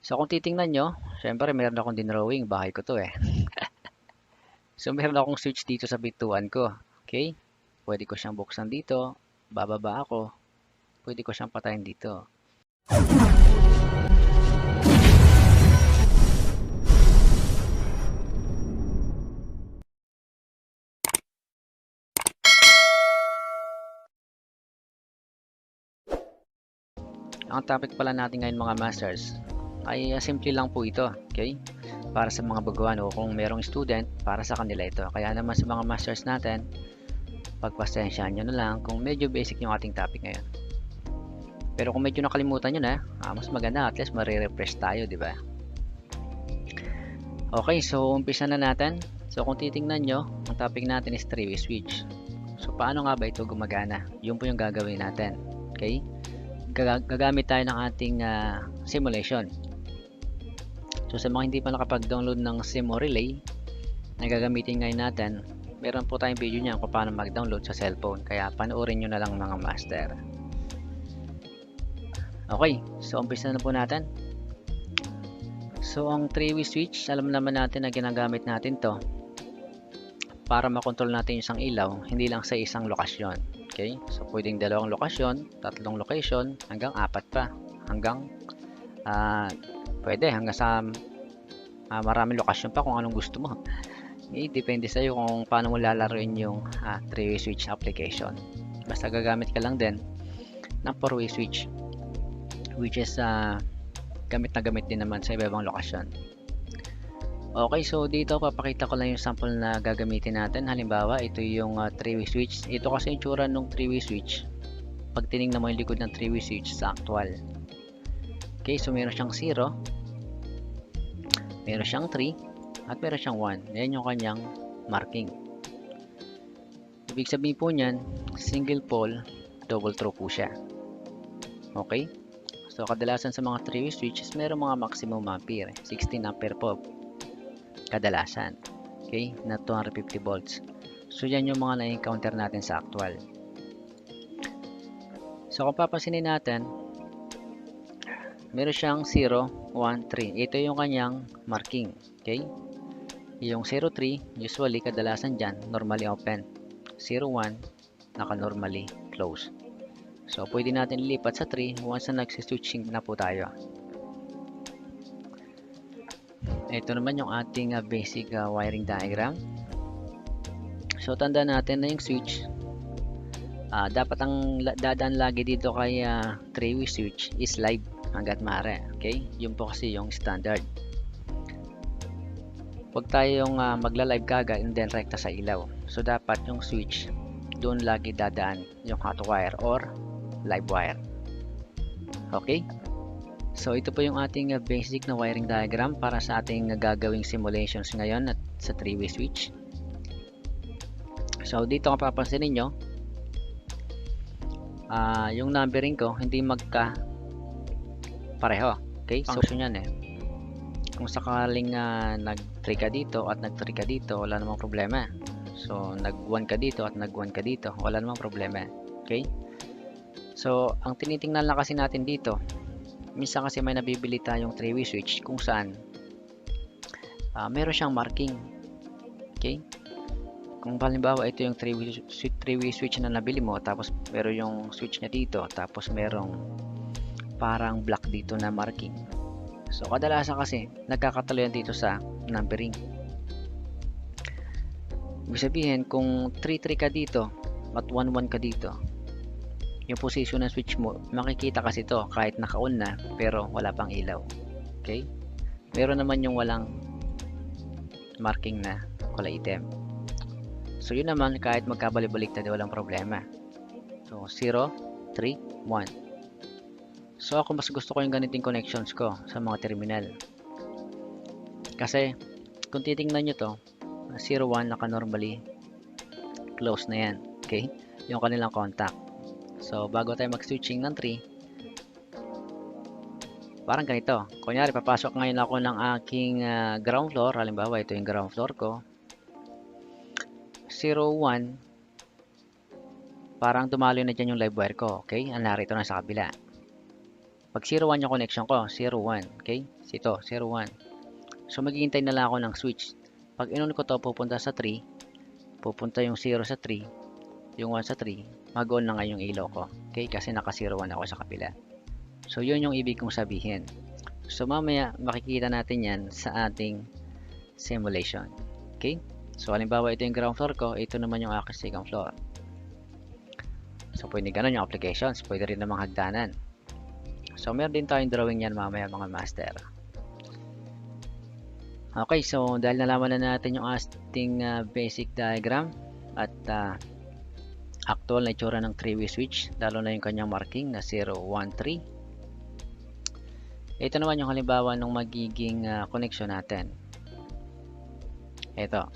So kung titingnan nyo, syempre meron akong dinrawing, bahay ko to eh. so meron akong switch dito sa bituan ko. Okay? Pwede ko siyang buksan dito, bababa ako, pwede ko siyang patayin dito. Ang topic pala natin ngayon mga masters ay uh, simple lang po ito, okay? Para sa mga baguhan o kung merong student, para sa kanila ito. Kaya naman sa mga masters natin, pagpasensyahan nyo na lang kung medyo basic yung ating topic ngayon. Pero kung medyo nakalimutan nyo na, ah, mas maganda at least marirefresh tayo, di ba? Okay, so umpisa na natin. So kung titingnan nyo, ang topic natin is three-way switch. So paano nga ba ito gumagana? Yun po yung gagawin natin. Okay? Gaga- gagamit tayo ng ating ah, simulation. So sa mga hindi pa nakapag-download ng Simo Relay na gagamitin ngayon natin, meron po tayong video niyan kung paano mag-download sa cellphone. Kaya panoorin nyo na lang mga master. Okay, so umpisa na po natin. So ang three-way switch, alam naman natin na ginagamit natin to para makontrol natin yung isang ilaw, hindi lang sa isang lokasyon. Okay? So pwedeng dalawang lokasyon, tatlong location, hanggang apat pa. Hanggang ah, pwede hanggang sa ah, maraming lokasyon pa kung anong gusto mo. Eh, depende sa iyo kung paano mo lalaruin yung ah, three-way switch application. Basta gagamit ka lang din ng four-way switch which is ah, gamit na gamit din naman sa iba-ibang lokasyon. Okay, so dito papakita ko lang yung sample na gagamitin natin. Halimbawa, ito yung ah, three-way switch. Ito kasi yung tsura ng three-way switch. Pag tinignan mo yung likod ng three-way switch sa actual. Okay, so meron siyang 0, meron siyang 3, at meron siyang 1. Yan yung kanyang marking. Ibig sabihin po niyan, single pole, double throw po siya. Okay? So, kadalasan sa mga three-way switches, meron mga maximum ampere. 16 ampere po kadalasan. Okay? Na 250 volts. So, yan yung mga na-encounter natin sa actual. So, kung papansinin natin, meron siyang 0, 1, 3. Ito yung kanyang marking. Okay? Yung 0, 3, usually, kadalasan dyan, normally open. 0, 1, naka-normally close. So, pwede natin lipat sa 3 once na nagsiswitching na po tayo. Ito naman yung ating uh, basic uh, wiring diagram. So, tanda natin na yung switch. Uh, dapat ang dadaan lagi dito kay uh, three-way switch is live hanggat maaari. Okay? Yun po kasi yung standard. Huwag tayong uh, magla-live kaga and then rekta sa ilaw. So, dapat yung switch doon lagi dadaan yung hot wire or live wire. Okay? So ito po yung ating uh, basic na wiring diagram para sa ating uh, gagawing simulations ngayon at sa three-way switch. So dito kung papansin niyo, ah yung numbering ko hindi magka pareho. Okay? Function yan eh. Kung sakaling uh, nag-3 ka dito at nag-3 ka dito, wala namang problema. So nag-1 ka dito at nag-1 ka dito, wala namang problema. Okay? So, ang tinitingnan lang kasi natin dito, minsan kasi may nabibili tayong three-way switch kung saan uh, meron siyang marking. Okay? Kung halimbawa ito yung three-way three switch na nabili mo, tapos meron yung switch niya dito, tapos merong parang black dito na marking. So, kadalasan kasi, nagkakatalo yan dito sa numbering. Ibig sabihin, kung 3-3 ka dito, at 1-1 ka dito, yung position ng switch mo, makikita kasi to kahit naka-on na pero wala pang ilaw. Okay? Meron naman yung walang marking na kulay itim. So yun naman kahit magkabalik-baliktad walang problema. So 0, 3, 1. So ako mas gusto ko yung ganiting connections ko sa mga terminal. Kasi kung titingnan nyo to, 0, 1 naka-normally close na yan. Okay? Yung kanilang contact. So, bago tayo mag-switching ng 3, parang ganito. Kunyari, papasok ngayon ako ng aking uh, ground floor. Halimbawa, ito yung ground floor ko. 0, 1, parang dumalo na dyan yung live wire ko. Okay? Ang narito na sa kabila. Pag 01 yung connection ko, 01. Okay? Ito, 01. So, maghihintay na lang ako ng switch. Pag inon ko to, pupunta sa 3. Pupunta yung 0 sa 3. Yung 1 sa 3. Mag-on na nga yung ilaw ko. Okay? Kasi naka 01 ako sa kapila. So, yun yung ibig kong sabihin. So, mamaya makikita natin yan sa ating simulation. Okay? So, halimbawa ito yung ground floor ko. Ito naman yung aking second floor. So, pwede ganun yung applications. Pwede rin namang hagdanan. So, meron din tayong drawing yan mamaya mga master. Okay, so dahil nalaman na natin yung ating uh, basic diagram at uh, actual na itsura ng 3-way switch, lalo na yung kanyang marking na 013. Ito naman yung halimbawa ng magiging uh, connection natin. Ito.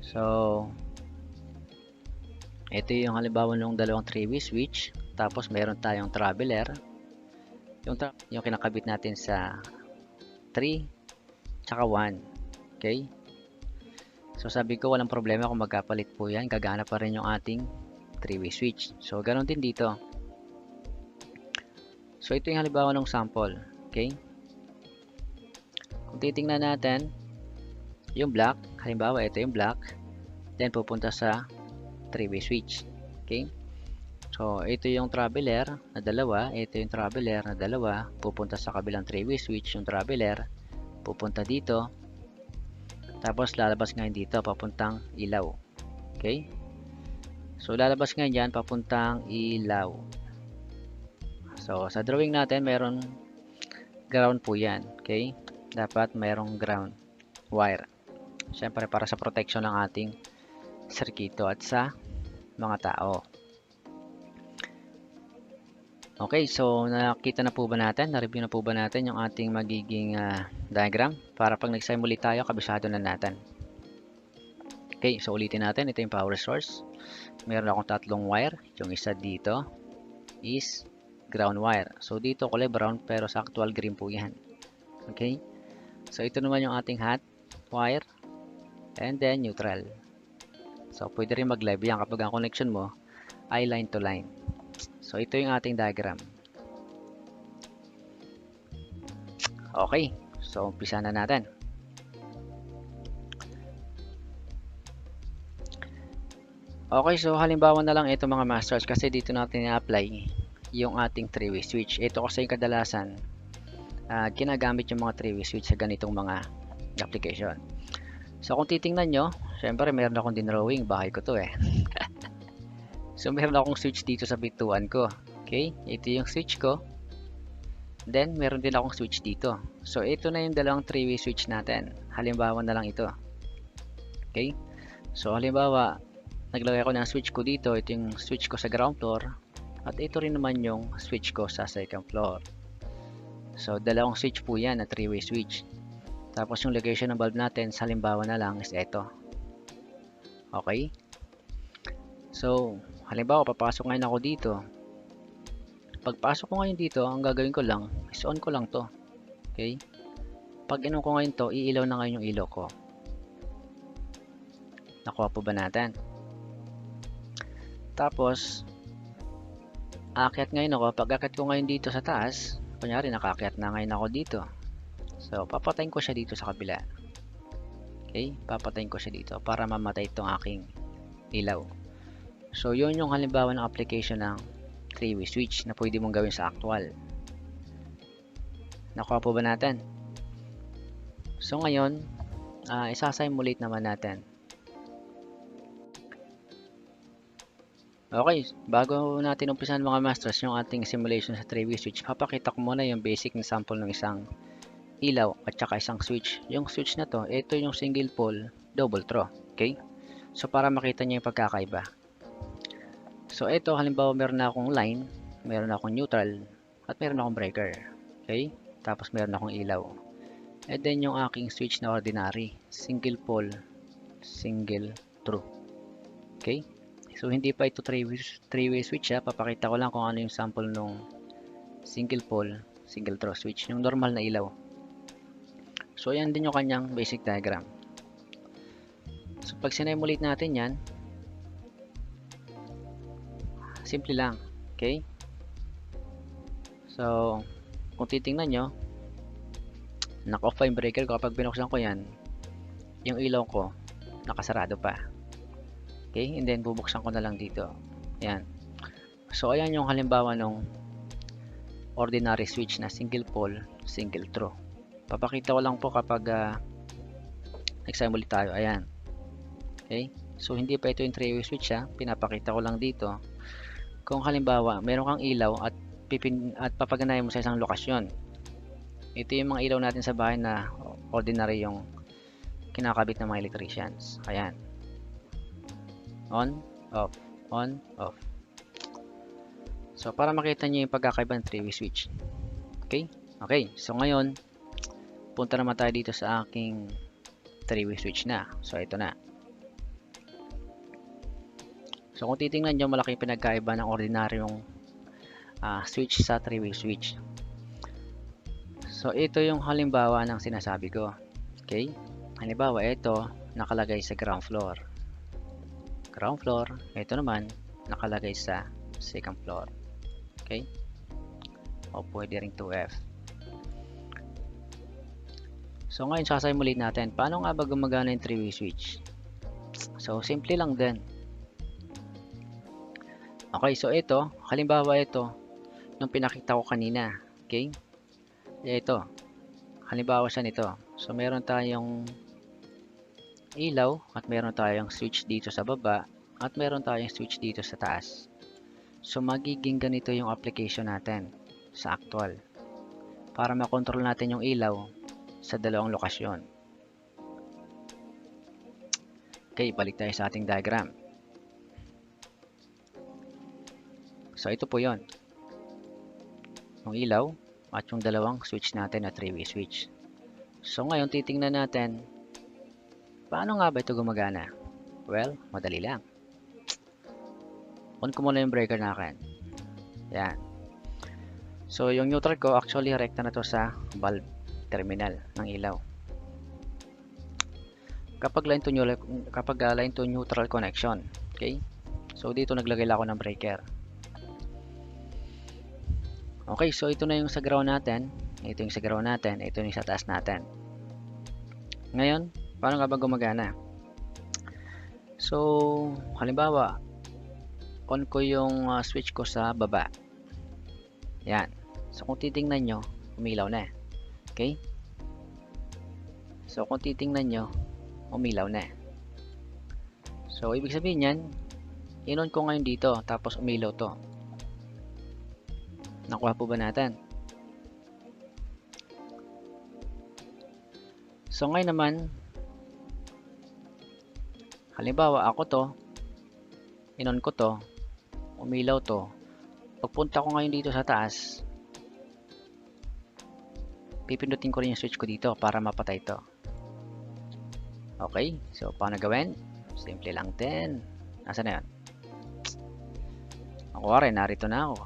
So, ito yung halimbawa ng dalawang 3-way switch. Tapos meron tayong traveler. Yung, tra yung kinakabit natin sa 3 tsaka 1. Okay? So sabi ko walang problema kung magkapalit po yan. Gagana pa rin yung ating 3-way switch. So ganoon din dito. So ito yung halimbawa ng sample. Okay? Kung titingnan natin yung black, halimbawa ito yung black, then pupunta sa 3-way switch. Okay? So, ito yung traveler na dalawa, ito yung traveler na dalawa, pupunta sa kabilang 3-way switch yung traveler, pupunta dito, tapos lalabas ngayon dito, papuntang ilaw. Okay? So, lalabas ngayon dyan, papuntang ilaw. So, sa drawing natin, meron ground po yan. Okay? Dapat mayroong ground wire. Siyempre, para sa protection ng ating sirkito at sa mga tao. Okay, so nakita na po ba natin, na-review na po ba natin yung ating magiging uh, diagram para pag nag-simulate tayo, kabisado na natin. Okay, so ulitin natin, ito yung power source. Meron akong tatlong wire, yung isa dito is ground wire. So dito kulay brown pero sa actual green po yan. Okay, so ito naman yung ating hot wire and then neutral. So pwede rin mag-live yan kapag ang connection mo ay line to line. So, ito yung ating diagram. Okay. So, umpisa na natin. Okay, so halimbawa na lang ito mga masters kasi dito natin i-apply yung ating 3-way switch. Ito kasi yung kadalasan uh, ginagamit yung mga 3-way switch sa ganitong mga application. So, kung titingnan nyo, syempre meron akong dinrawing. Bahay ko to eh. So, meron akong switch dito sa bituan ko. Okay? Ito yung switch ko. Then, meron din akong switch dito. So, ito na yung dalawang 3-way switch natin. Halimbawa na lang ito. Okay? So, halimbawa, naglagay ko ng switch ko dito. Ito yung switch ko sa ground floor. At ito rin naman yung switch ko sa second floor. So, dalawang switch po yan na 3-way switch. Tapos, yung location ng bulb natin, halimbawa na lang is ito. Okay? So, halimbawa papasok ngayon ako dito. Pagpasok ko ngayon dito ang gagawin ko lang is on ko lang to. Okay? Pag inon ko ngayon to iilaw na ngayon yung ilaw ko. Nakuha po ba natin? Tapos aakyat ngayon ako. Pag akyat ko ngayon dito sa taas kunyari nakakyat na ngayon ako dito. So papatayin ko siya dito sa kabila. Okay? Papatayin ko siya dito para mamatay itong aking ilaw So, yun yung halimbawa ng application ng 3-way switch na pwede mong gawin sa actual. Nakuha po ba natin? So, ngayon, uh, isa-simulate naman natin. Okay, bago natin umpisan mga masters yung ating simulation sa 3-way switch, papakita ko muna yung basic na sample ng isang ilaw at saka isang switch. Yung switch na to, ito yung single pole double throw. Okay? So, para makita niyo yung pagkakaiba. So, ito, halimbawa meron na akong line, meron na akong neutral, at meron akong breaker. Okay? Tapos meron akong ilaw. And then yung aking switch na ordinary, single pole, single true. Okay? So, hindi pa ito three-way switch ha. Papakita ko lang kung ano yung sample nung single pole, single throw switch. Yung normal na ilaw. So, yan din yung kanyang basic diagram. So, pag sinemulate natin yan, Simple lang. Okay? So, kung titingnan nyo, naka-off yung breaker ko. Kapag binuksan ko yan, yung ilaw ko, nakasarado pa. Okay? And then, bubuksan ko na lang dito. Yan. So, ayan yung halimbawa nung ordinary switch na single pole, single throw. Papakita ko lang po kapag uh, nag-simulate tayo. Ayan. Okay? So, hindi pa ito yung three-way switch ha. Pinapakita ko lang dito. Kung halimbawa, meron kang ilaw at, pipin, at papaganayan mo sa isang lokasyon. Ito yung mga ilaw natin sa bahay na ordinary yung kinakabit ng mga electricians. Ayan. On, off, on, off. So, para makita nyo yung pagkakaiba ng three-way switch. Okay? Okay. So, ngayon, punta naman tayo dito sa aking three-way switch na. So, ito na. So, kung titingnan nyo, malaki pinagkaiba ng ordinaryong uh, switch sa three-way switch. So, ito yung halimbawa ng sinasabi ko. Okay? Halimbawa, ito, nakalagay sa ground floor. Ground floor. Ito naman, nakalagay sa second floor. Okay? O pwede ring 2F. So, ngayon, sasimulate natin. Paano nga ba gumagana yung three-way switch? So, simple lang din. Okay, so ito, halimbawa ito, yung pinakita ko kanina. Okay? Ito, halimbawa siya nito. So, meron tayong ilaw at meron tayong switch dito sa baba at meron tayong switch dito sa taas. So, magiging ganito yung application natin sa actual para makontrol natin yung ilaw sa dalawang lokasyon. Okay, balik tayo sa ating diagram. So, ito po yon Yung ilaw at yung dalawang switch natin na three-way switch. So, ngayon titingnan natin paano nga ba ito gumagana? Well, madali lang. On ko muna yung breaker natin. Yan. So, yung neutral ko, actually, rekta na to sa bulb terminal ng ilaw. Kapag line to, neutral, kapag uh, line to neutral connection. Okay? So, dito naglagay lang ako ng breaker. Okay, so ito na yung sa ground natin. Ito yung sa ground natin. Ito yung sa taas natin. Ngayon, paano nga ba gumagana? So, halimbawa, on ko yung uh, switch ko sa baba. Yan. So, kung titingnan nyo, umilaw na. Okay? So, kung titingnan nyo, umilaw na. So, ibig sabihin yan, inon ko ngayon dito, tapos umilaw to. Nakuha po ba natin? So ngayon naman, halimbawa ako to, inon ko to, umilaw to. Pagpunta ko ngayon dito sa taas, pipindutin ko rin yung switch ko dito para mapatay to. Okay, so paano gawin? Simple lang din. Nasaan na yun? Ako rin, narito na ako.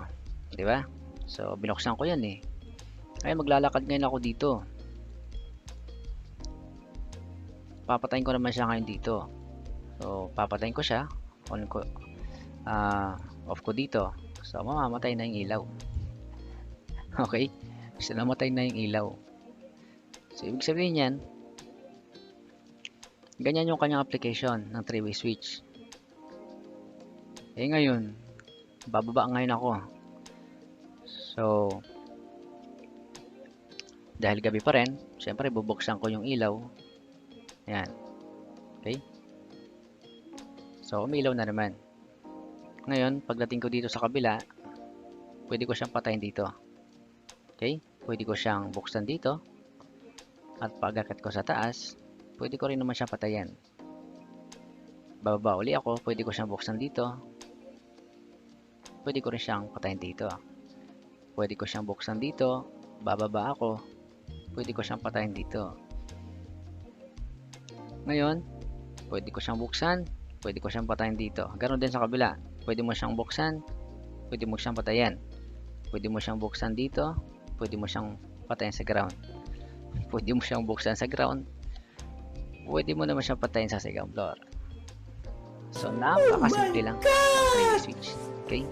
Di ba? So, binuksan ko yan eh. Ay, maglalakad ngayon ako dito. Papatayin ko naman siya ngayon dito. So, papatayin ko siya. On ko, uh, off ko dito. So, mamamatay na yung ilaw. Okay? So, namatay na yung ilaw. So, ibig sabihin yan, ganyan yung kanyang application ng three-way switch. Eh ngayon, bababa ngayon ako. So, dahil gabi pa rin, syempre bubuksan ko yung ilaw. Ayan. Okay? So, umilaw na naman. Ngayon, pagdating ko dito sa kabila, pwede ko siyang patayin dito. Okay? Pwede ko siyang buksan dito. At pag-akat ko sa taas, pwede ko rin naman siyang patayin. Bababa uli ako, pwede ko siyang buksan dito. Pwede ko rin siyang patayin dito. Pwede ko siyang buksan dito. Bababa ako. Pwede ko siyang patayin dito. Ngayon, pwede ko siyang buksan. Pwede ko siyang patayin dito. Ganon din sa kabila. Pwede mo siyang buksan. Pwede mo siyang patayin. Pwede mo siyang buksan dito. Pwede mo siyang patayin sa ground. Pwede mo siyang buksan sa ground. Pwede mo naman siyang patayin sa second floor. So, napakasimple lang ng 3D switch. Okay?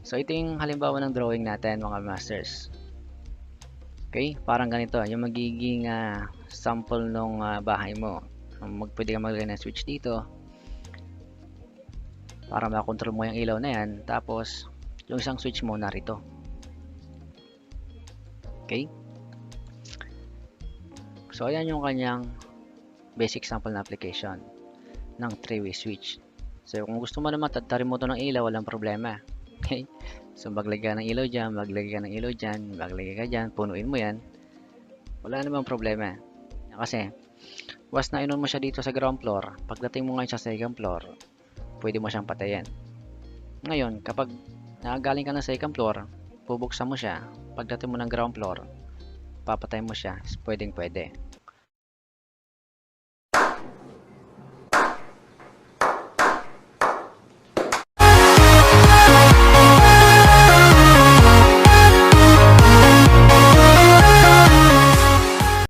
So ito yung halimbawa ng drawing natin mga masters. Okay, parang ganito, yung magiging ah, sample nung ah, bahay mo. Mag, pwede ka maglagay ng switch dito para makontrol mo yung ilaw na yan. Tapos, yung isang switch mo narito. Okay? So, ayan yung kanyang basic sample na application ng three-way switch. So, kung gusto mo naman tatarin mo to ng ilaw, walang problema. Okay? So, maglagay ka ng ilaw dyan, maglagay ka ng ilaw dyan, maglagay ka dyan, punuin mo yan. Wala namang problema. Kasi, once na inon mo siya dito sa ground floor, pagdating mo ngayon sa second floor, pwede mo siyang patayin. Ngayon, kapag nakagaling ka ng second floor, bubuksan mo siya, pagdating mo ng ground floor, papatayin mo siya, pwedeng pwede.